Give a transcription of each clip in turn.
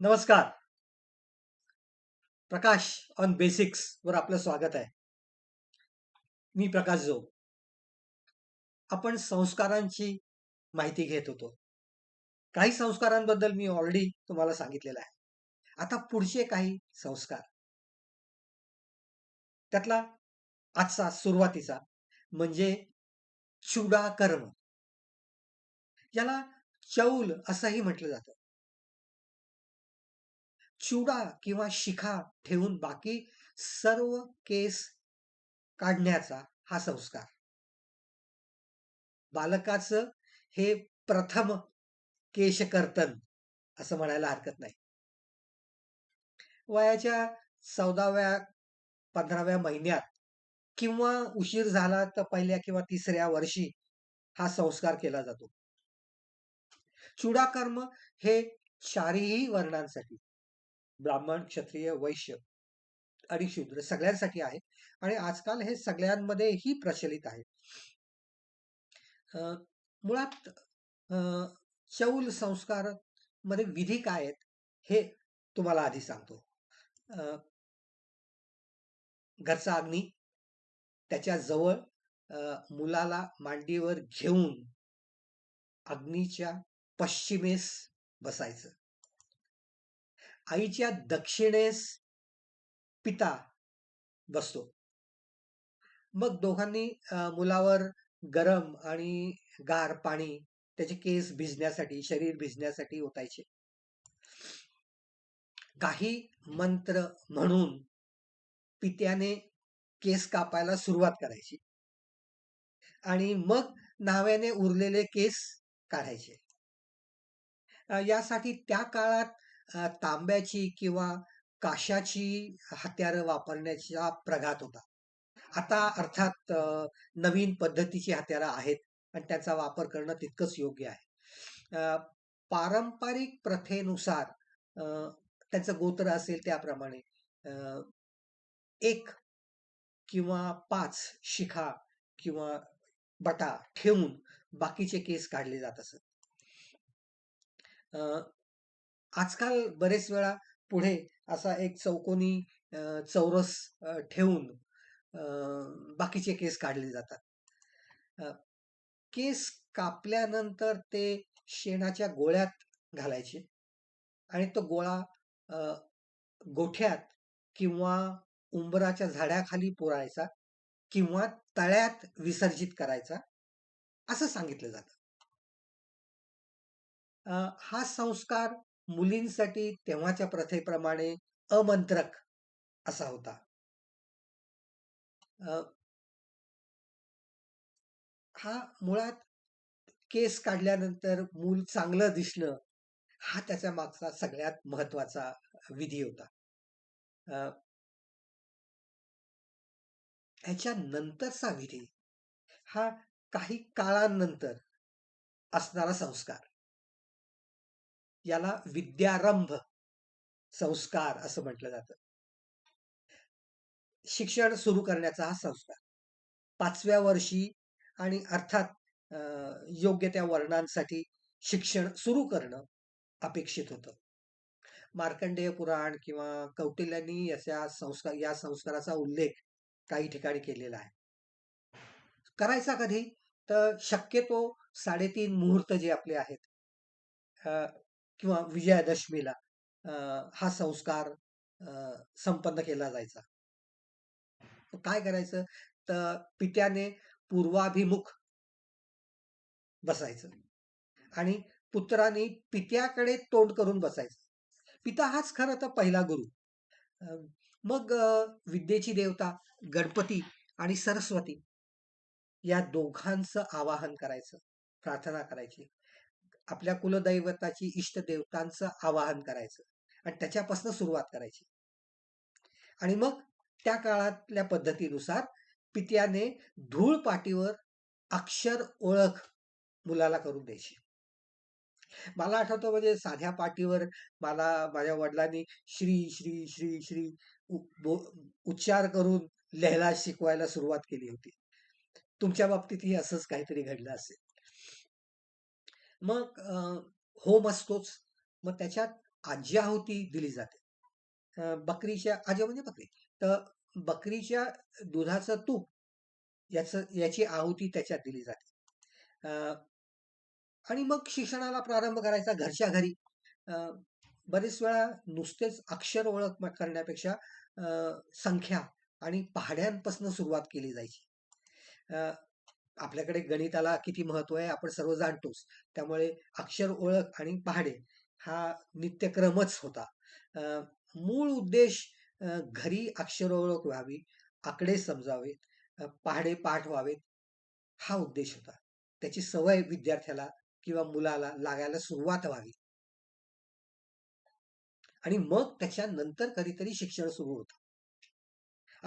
नमस्कार. प्रकाश on basics वर आपलं स्वागत आहे. मी प्रकाश जो आपण संस्कारांची माहिती घेत होतो. काही संस्कारांबद्दल मी ऑलरेडी तुम्हाला सांगितलेलं आहे. आता पुढचे काही संस्कार. त्यातला आजचा सुरुवातीचा म्हणजे चुडाकर्म. याला चौल असंही म्हटलं जातं. चुडा किंवा शिखा ठेवून बाकी सर्व केस काढण्याचा हा संस्कार. बालकाचं हे प्रथम केशकर्तन असं म्हणायला हरकत नाही. वयाच्या 14व्या 15व्या महिन्यात किंवा उशीर झाला तर पहिल्या किंवा तिसऱ्या वर्षी हा संस्कार केला जातो. चुडाकर्म हे चारही वर्णांसाठी ब्राह्मण, क्षत्रिय, वैश्य आणि शूद्र सगळ्यांसाठी आहे आणि आजकाल हे सगळ्यांमध्येही प्रचलित आहे. मुळात चौल संस्कारमध्ये विधी काय आहेत हे तुम्हाला आधी सांगतो. घरचा अग्नी, त्याच्याजवळ मुलाला मांडीवर घेऊन अग्नीच्या पश्चिमेस बसायचं. आईच्या दक्षिणेस पिता बसतो. मग दोघांनी मुलावर गरम आणि गार पाणी त्याचे केस भिजण्यासाठी, शरीर भिजण्यासाठी ओतायचे. काही मंत्र म्हणून पित्याने केस कापायला सुरुवात करायची. आणि मग न्हाव्याने उरलेले केस काढायचे. यासाठी त्या काळात तांब्याची किंवा काशाची हत्यारं वापरण्याचा प्रघात होता. आता अर्थात नवीन पद्धतीची हत्यारं आहेत आणि त्याचा वापर करणं तितकंच योग्य आहे. पारंपरिक प्रथेनुसार त्याचं गोत्र असेल त्याप्रमाणे एक किंवा पाच शिखा किंवा बटा ठेवून बाकीचे केस काढले जात असत. आजकाल बरेच वेळा पुढे असा एक चौकोनी चौरस ठेवून बाकीचे केस काढले जातात. केस कापल्यानंतर ते शेणाच्या गोळ्यात घालायचे आणि तो गोळा गोठ्यात किंवा उंबराच्या झाडाखाली पुरायचा किंवा तळ्यात विसर्जित करायचा, असं सांगितलं जातं. हा संस्कार मुलींसाठी तेव्हाच्या प्रथेप्रमाणे अमंत्रक असा होता. हा मुळात केस काढल्यानंतर मूल चांगलं दिसणं, हा त्याच्या मागचा सगळ्यात महत्त्वाचा विधी होता. ह्याच्या नंतरचा विधी हा काही काळानंतर असणारा संस्कार. याला विद्यारंभ संस्कार असं म्हटलं जातं. शिक्षण सुरू करण्याचा हा संस्कार. पाचव्या वर्षी आणि अर्थात योग्य त्या वर्णांसाठी शिक्षण सुरू करणं अपेक्षित होतं. मार्कंडेय पुराण किंवा कौटिल्यांनी याच्या संस्कार या संस्काराचा उल्लेख काही ठिकाणी केलेला आहे. करायचा कधी? तर शक्यतो 3.5 मुहूर्त जे आपले आहेत किंवा विजयादशमीला हा संस्कार संपन्न केला जायचा. काय करायचं? तर पित्याने पूर्वाभिमुख बसायचं आणि पुत्राने पित्याकडे तोंड करून बसायचं. पिता हाच खरं तर पहिला गुरु. मग विद्येची देवता गणपती आणि सरस्वती या दोघांचं आवाहन करायचं, प्रार्थना करायची. आपल्या कुलदैवताची, इष्टदेवतांचं आवाहन करायचं आणि त्याच्यापासून सुरुवात करायची. आणि मग त्या काळातल्या पद्धतीनुसार पित्याने धूळ पाटीवर अक्षर ओळख मुलाला करून द्यायची. मला आठवतं म्हणजे साध्या पाटीवर मला माझ्या वडिलांनी श्री, श्री, श्री, श्री उच्चार करून लिहायला शिकवायला सुरुवात केली होती. तुमच्या बाबतीतही असंच काहीतरी घडलं असेल. मग होम असतोच. मग त्याच्यात आज्याहुती दिली जाते. बकरीच्या आज्या म्हणजे बकरी. तर बकरीच्या दुधाचं तूप याचं याची आहुती त्याच्यात दिली जाते. आणि मग शिक्षणाला प्रारंभ करायचा घरच्या घरी. बरेच वेळा नुसतेच अक्षर ओळख करण्यापेक्षा संख्या आणि पहाड्यांपासून सुरुवात केली जायची. आपल्याकडे गणिताला किती महत्त्व आहे आपण सर्व जाणतोच. त्यामुळे अक्षर ओळख आणि पहाडे हा नित्यक्रमच होता. अं, मूळ उद्देश घरी अक्षर ओळख व्हावी आकडे समजावेत पाहणे पहाडे पाठ व्हावेत हा उद्देश होता. त्याची सवय विद्यार्थ्याला किंवा मुलाला लागायला सुरुवात व्हावी. आणि मग त्याच्यानंतर कधीतरी शिक्षण सुरू होतं.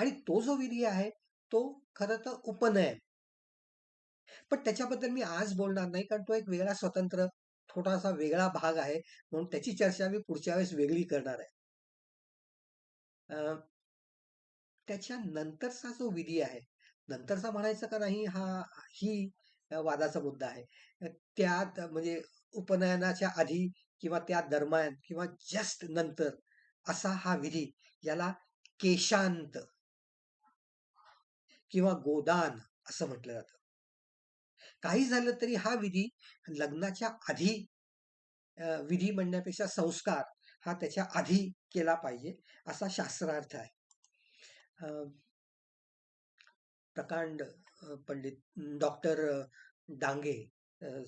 आणि तो जो विधी आहे तो खरं तर उपनयन. पण त्याच्याबद्दल मी आज बोलणार नाही कारण तो एक वेगळा स्वतंत्र थोडासा वेगळा भाग आहे म्हणून त्याची चर्चा मी पुढच्या वेळेस वेगळी करणार आहे. अं, त्याच्या नंतरचा जो विधी आहे नंतरचा म्हणायचं का नाही हा ही वादाचा मुद्दा आहे. त्यात म्हणजे उपनयनाच्या आधी किंवा त्या दरम्यान किंवा जस्ट नंतर असा हा विधी याला केशांत किंवा गोदान असं म्हटलं जातं. काही झालं तरी हा विधी लग्नाच्या आधी विधी म्हणण्यापेक्षा संस्कार हा त्याच्या आधी केला पाहिजे असा शास्त्रार्थ आहे. अं, प्रकांड पंडित डॉक्टर डांगे अं,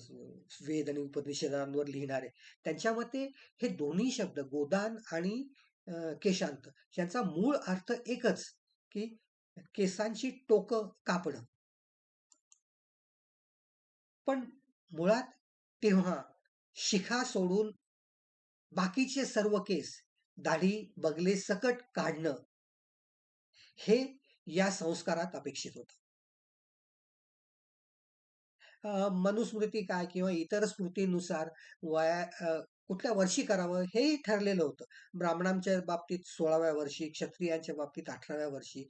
वेद आणि उपनिषदांवर लिहिणारे त्यांच्या मते हे दोन्ही शब्द गोदान आणि अं, केशांत यांचा मूळ अर्थ एकच की केसांची टोकं कापणं. पण मुळात तेव्हा शिखा सोडून बाकीचे सर्व केस दाढी बगले सकट काढणं हे या संस्कारात अपेक्षित होतं. मनुस्मृती काय किंवा इतर स्मृतीनुसार वया अं, कुठल्या वर्षी करावं हेही ठरलेलं होतं. ब्राह्मणांच्या बाबतीत सोळाव्या वर्षी क्षत्रियांच्या बाबतीत अठराव्या वर्षी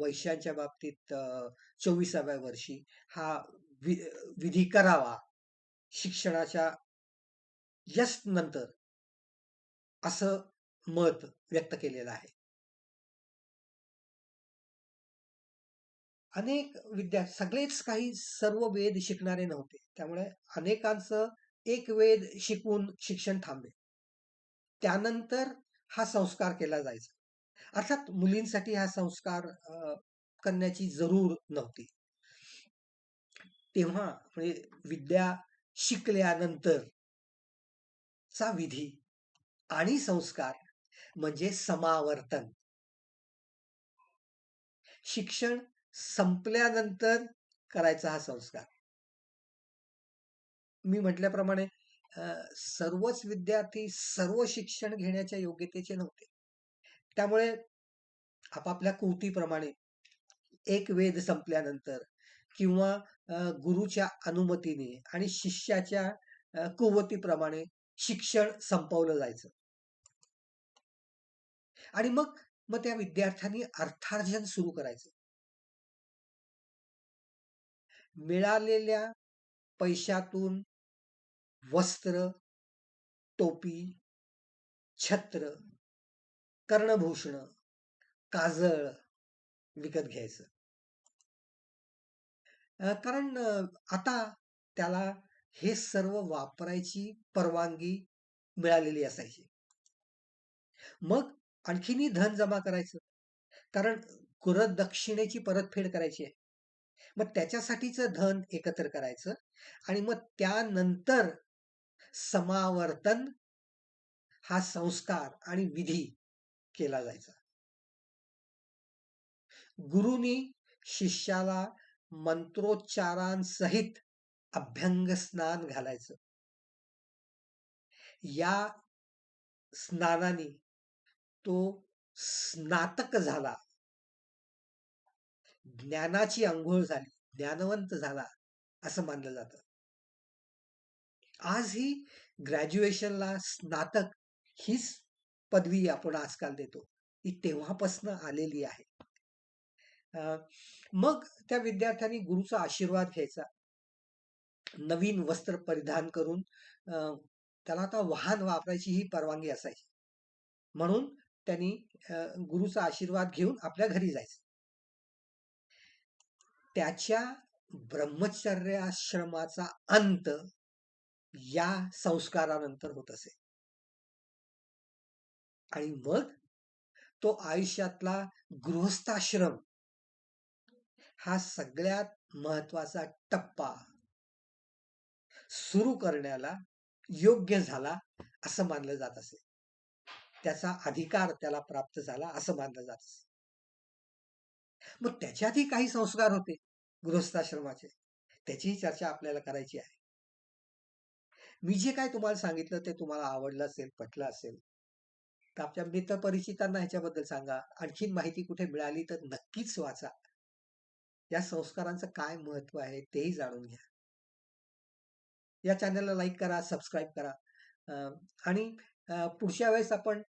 वैश्यांच्या बाबतीत अं, चोवीसाव्या वर्षी हा विधी करावा. शिक्षणाच्या यश नंतर असं मत व्यक्त केलेलं आहे. अनेक विद्यार्थी सगळेच काही सर्व वेद शिकणारे नव्हते. त्यामुळे अनेकांचं एक वेद शिकून शिक्षण थांबे त्यानंतर हा संस्कार केला जायचा. अर्थात मुलींसाठी हा संस्कार अं, करण्याची जरूर नव्हती. तेव्हा म्हणजे विद्या शिकल्यानंतर चा विधी आणि संस्कार म्हणजे समावर्तन. शिक्षण संपल्यानंतर करायचा हा संस्कार. मी म्हटल्याप्रमाणे सर्वच विद्यार्थी सर्व शिक्षण घेण्याच्या योग्यतेचे नव्हते. त्यामुळे आपापल्या कुवतीप्रमाणे एक वेद संपल्यानंतर किंवा गुरुच्या अनुमतीने आणि शिष्याच्या कुवतीप्रमाणे शिक्षण संपवलं जायचं. आणि मग मग त्या विद्यार्थ्यांनी अर्थार्जन सुरू करायचं. मिळालेल्या पैशातून वस्त्र टोपी छत्र कर्णभूषण काजळ विकत घ्यायचं. कारण आता त्याला हे सर्व वापरायची परवानगी मिळालेली असायची. मग आणखीनही धन जमा करायचं. कारण गुरदक्षिणेची परतफेड करायची आहे. मग त्याच्यासाठीचं धन एकत्र करायचं आणि मग त्यानंतर समावर्तन हा संस्कार आणि विधी केला जायचा. गुरुनी शिष्याला मंत्रोच्चारांसहित अभ्यंग स्नान घालायचं. या स्नानाने तो स्नातक झाला. ज्ञानाची अंघोळ झाली ज्ञानवंत झाला असं मानलं जात. आजही ग्रॅज्युएशनला स्नातक हीच पदवी आपण आजकाल देतो. ती तेव्हापासनं आलेली आहे. मग त्या विद्यार्थ्यांनी गुरुचा आशीर्वाद घ्यायचा. नवीन वस्त्र परिधान करून अं, त्याला आता वाहन वापरायची ही परवानगी असायची. म्हणून त्यांनी गुरुचा आशीर्वाद घेऊन आपल्या घरी जायचं. त्याच्या ब्रह्मचर्याश्रमाचा अंत या संस्कारानंतर होत असे. आणि मग तो आयुष्यातला गृहस्थाश्रम हा सगळ्यात महत्त्वाचा टप्पा. सुरू करण्याला योग्य झाला असं मानलं जात असे. त्याचा अधिकार त्याला प्राप्त झाला असं मानलं जात असे. मग त्याच्यातही काही संस्कार होते गृहस्थाश्रमाचे. त्याचीही चर्चा आपल्याला करायची आहे. मी जे काय तुम्हाला सांगितलं ते तुम्हाला आवडलं असेल पटलं असेल तर आपल्या मित्र परिचितांना ह्याच्याबद्दल सांगा. आणखीन माहिती कुठे मिळाली तर नक्कीच वाचा. या संस्कारांचं काय महत्त्व आहे तेही जाणून घ्या. या चॅनलला लाईक करा सबस्क्राईब करा. आणि पुढच्या वेळेस आपण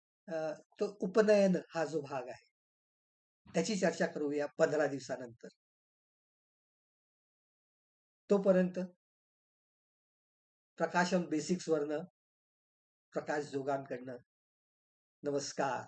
तो उपनयन हा जो भाग आहे त्याची चर्चा करूया पंधरा दिवसानंतर. तोपर्यंत प्रकाशन बेसिक्स वरनं प्रकाश जोगांकडनं नमस्कार.